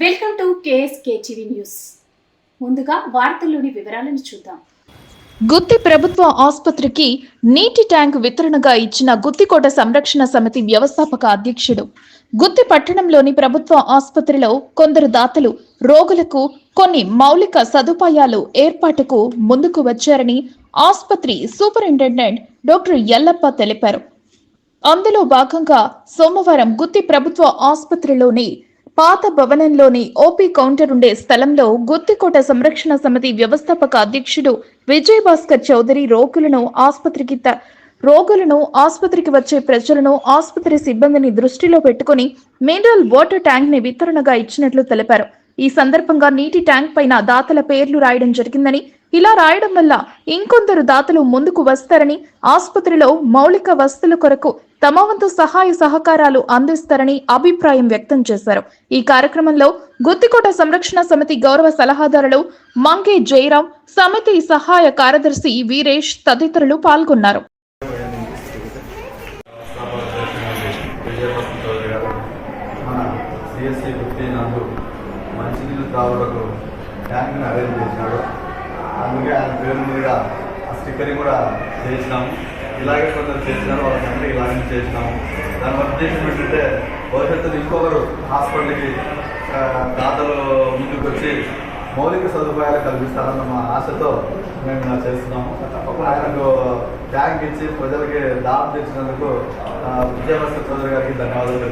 Welcome to KSK TV news. ముందుగా వార్తల్లోని వివరాలను చూద్దాం. గుత్తి ప్రభుత్వ ఆసుపత్రికి నీటి ట్యాంక్ వితరణగా ఇచ్చిన గుత్తికోట సంరక్షణ సమితి వ్యవస్థాపక అధ్యక్షుడు. గుత్తి పట్టణంలోని ప్రభుత్వ ఆసుపత్రిలో కొందరు దాతలు రోగులకు కొన్ని మౌలిక సదుపాయాలు ఏర్పాటుకు ముందుకు వచ్చారని ఆసుపత్రి సూపరింటెండెంట్ డాక్టర్ ఎల్లప్ప తెలిపారు. అందులో భాగంగా సోమవారం గుత్తి ప్రభుత్వ ఆసుపత్రిలోని పాత భవనంలోని ఓపీ కౌంటర్ ఉండే స్థలంలో గుత్తికోట సంరక్షణ సమితి వ్యవస్థాపక అధ్యక్షుడు విజయ్ భాస్కర్ చౌదరి రోగులను ఆసుపత్రికి రోగులను ఆసుపత్రికి వచ్చే ప్రజలను ఆసుపత్రి సిబ్బందిని దృష్టిలో పెట్టుకుని మినరల్ వాటర్ ట్యాంక్ని వితరణగా ఇచ్చినట్లు తెలిపారు. ఈ సందర్భంగా నీటి ట్యాంక్ పైన దాతల పేర్లు రాయడం జరిగిందని ఇలా రాయడం వల్ల ఇంకొందరు దాతలు ముందుకు వస్తారని ఆసుపత్రిలో మౌలిక వసతుల కొరకు తమ వంతు సహాయ సహకారాలు అందిస్తారని అభిప్రాయం వ్యక్తం చేశారు. ఈ కార్యక్రమంలో గుత్తికోట సంరక్షణ సమితి గౌరవ సలహాదారులు మంకే జయరాం సమితి సహాయ కార్యదర్శి వీరేష్ తదితరులు పాల్గొన్నారు. మంచినీళ్ళు ట్యాంక్ని అరేంజ్ చేసినాడు. అందుకే ఆయన పేరు మీద స్టిక్కరింగ్ కూడా చేసినాము ఇలాగే కొందరు చేసినారు వాళ్ళకంటే ఇలాగే చేసినాము దాని ఉద్దేశం ఏంటంటే భవిష్యత్తులో ఇంకొకరు హాస్పిటల్కి దాతలు ముందుకు వచ్చి మౌలిక సదుపాయాలు కల్పిస్తారన్న మా ఆశతో మేము ఇలా చేస్తున్నాము. ఆయనకు ట్యాంక్ ఇచ్చి ప్రజలకి దానం తెచ్చినందుకు ఆ, విజయభాస్కర్ చౌదరి గారికి ధన్యవాదాలు